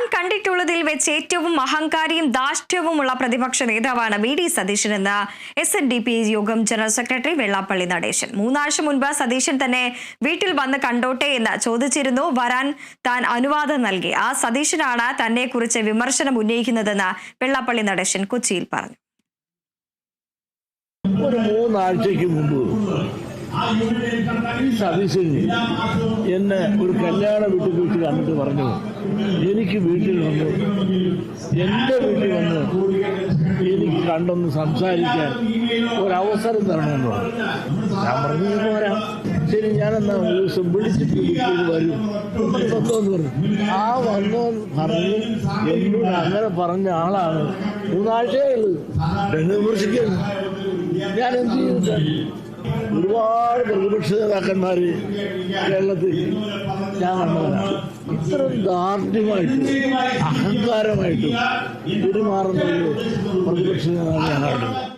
താൻ കണ്ടിട്ടുള്ളതിൽ വെച്ച് ഏറ്റവും അഹങ്കാരിയും ദാഷ്ട്യവുമുള്ള പ്രതിപക്ഷ നേതാവാണ് വി ഡി സതീശൻ എന്ന് എസ് എൻ ഡി പി യോഗം ജനറൽ സെക്രട്ടറി വെള്ളാപ്പള്ളി നടേശൻ. മൂന്നാഴ്ച മുൻപ് സതീശൻ തന്നെ വീട്ടിൽ വന്ന് കണ്ടോട്ടെ എന്ന് ചോദിച്ചിരുന്നു. വരാൻ താൻ അനുവാദം നൽകി. ആ സതീശനാണ് തന്നെ കുറിച്ച് വിമർശനം ഉന്നയിക്കുന്നതെന്ന് വെള്ളാപ്പള്ളി നടേശൻ കൊച്ചിയിൽ പറഞ്ഞു. ഒരു മൂന്നാഴ്ചയ്ക്ക് മുമ്പ് സതീശൻ എന്നെ ഒരു കല്യാണ വീട്ടിൽ വെച്ച് കണ്ടിട്ട് പറഞ്ഞു. എനിക്ക് വീട്ടിൽ വന്ന്. എന്റെ വീട്ടിൽ വന്ന് എനിക്ക് കണ്ടൊന്ന് സംസാരിക്കാൻ ഒരവസരം തരണമെന്ന് പറഞ്ഞു. ഞാൻ പറഞ്ഞു "നീ പോരാ ശരി ഞാനെന്നാ ഒരു ദിവസം വിളിച്ചിട്ട് വരും. എന്ന് പറഞ്ഞു. ആ വന്നോന്ന് പറഞ്ഞു എന്നോട് അങ്ങനെ പറഞ്ഞ ആളാണ് മൂന്നാഴ്ചയേ ഉള്ളൂ ഞാൻ എന്ത് ചെയ്തിട്ട് ഒരുപാട് പ്രതിപക്ഷ നേതാക്കന്മാർ കേരളത്തിൽ ഞാൻ കണ്ടവനാണ് ഇത്രയും ദാർഢ്യമായിട്ടും അഹങ്കാരമായിട്ടും പെരുമാറുന്ന ഒരു പ്രതിപക്ഷ നേതാവ് ഞാൻ